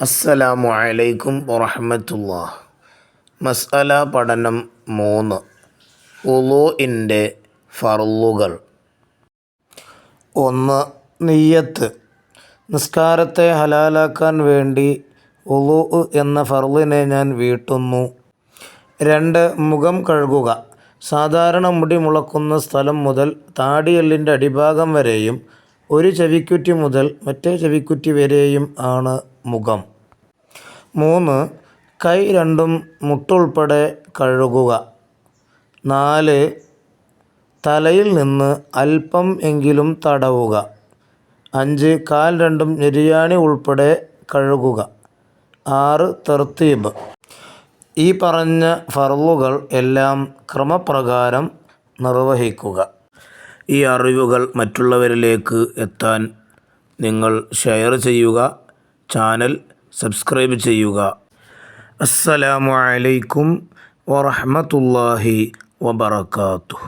അസ്സലാമു അലൈക്കും വറഹമത്തുള്ള മസ്അല പഠനം മൂന്ന്. ഉലോഇന്റെ ഫർളുകൾ. ഒന്ന് നിയ്യത്ത്. നിസ്കാരത്തെ ഹലാലാക്കാൻ വേണ്ടി ഉളു എന്ന ഫർളിനെ ഞാൻ വീട്ടുന്നു. രണ്ട് മുഖം കഴുകുക. സാധാരണ മുടി മുളക്കുന്ന സ്ഥലം മുതൽ താടിയെല്ലിന്റെ അടിഭാഗം വരെയും ഒരു ചെവിക്കുറ്റി മുതൽ മറ്റേ ചെവിക്കുറ്റി വരെയും ആണ് മുഖം. മൂന്ന് കൈ രണ്ടും മുട്ടുൾപ്പെടെ കഴുകുക. നാല് തലയിൽ നിന്ന് അല്പം എങ്കിലും തടവുക. അഞ്ച് കാൽ രണ്ടും ഞെരിയാണി ഉൾപ്പെടെ കഴുകുക. ആറ് തെർത്തീബ്. ഈ പറഞ്ഞ ഫർളുകൾ എല്ലാം ക്രമപ്രകാരം നിർവഹിക്കുക. ഈ അറിവുകൾ മറ്റുള്ളവരിലേക്ക് എത്താൻ നിങ്ങൾ ഷെയർ ചെയ്യുക ചാനൽ സബ്സ്ക്രൈബ് ചെയ്യുക. അസ്സലാമു അലൈക്കും വറഹ്മത്തുള്ളാഹി വബറകാതുഹു.